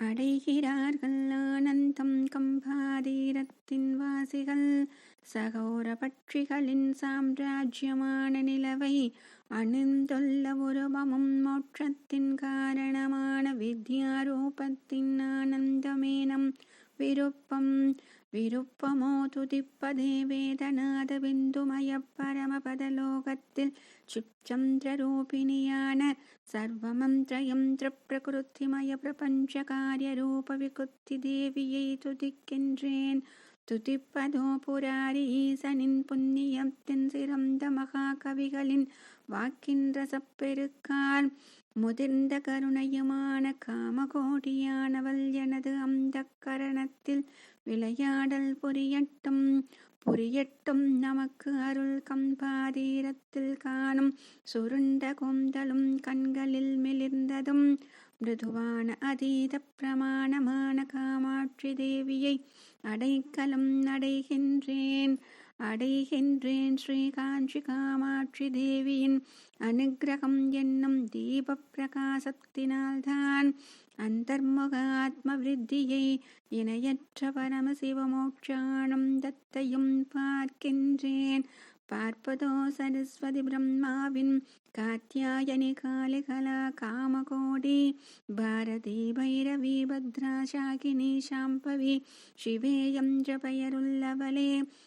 அடைகிறார்கள் ஆனந்தம் கம்பாதீரத்தின் வாசிகள். சகோர பட்சிகளின் சாம்ராஜ்யமான நிலவை அணிந்துள்ள உருவமும் மோட்சத்தின் காரணமான வித்யாரூபத்தின் ஆனந்தமே விருப்பம் விருப்பமோ துதிப்பதே வேதநாத பிந்துமய பரமபதலோகத்தில் சிச்சந்திரரூபிணியான சர்வமந்திரயந்திர பிரகிருத்திமய பிரபஞ்ச காரியரூப விகுத்தி தேவியை துதிக்கின்றேன் துதிப்பதோ புராரி ஈசனின் புண்ணியத்தின் சிறந்த மகாகவிகளின் வாக்கின் ரசப்பெருக்கால் முதிர்ந்த கருணையுமான காமகோடியானவள் எனது அந்த கரணத்தில் விளையாடல் புரியட்டும். புரியட்டும் நமக்கு அருள் கம்பாதீரத்தில் காணும். சுருண்ட கொந்தலும் கண்களில் மிளிர்ந்ததும் மிருதுவான அதீத பிரமாணமான காமாட்சி தேவியை அடைக்கலம் அடைகின்றேன் அடைகின்றேன் ஸ்ரீ காஞ்சி காமாட்சி தேவியின் அனுகிரகம் என்னும் தீப பிரகாசத்தினால்தான் அந்தர்முக ஆத்ம விருத்தியை இணையற்ற பரமசிவமோட்சானந்தத்தையும் பார்க்கின்றேன் பார்ப்பதோ சரஸ்வதி பிரம்மாவின் காத்தியாயனி காளிகலா காமகோடி பாரதி பைரவி பத்ரா சாகினி சாம்பவி சிவேயம் பெயருள்ளவளே துதிக்கின்றேன்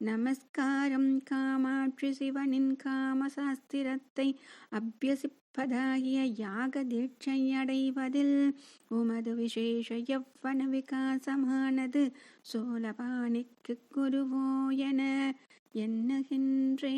நமஸ்காரம் காமாட்சி சிவனின் காமசாஸ்திரத்தை அபியசிப்பதாகிய யாக தீட்சையடைவதில் உமது விசேஷ எவ்வன விகாசமானது சோலபாணிக்கு குருவோ என எண்ணுகின்றேன்.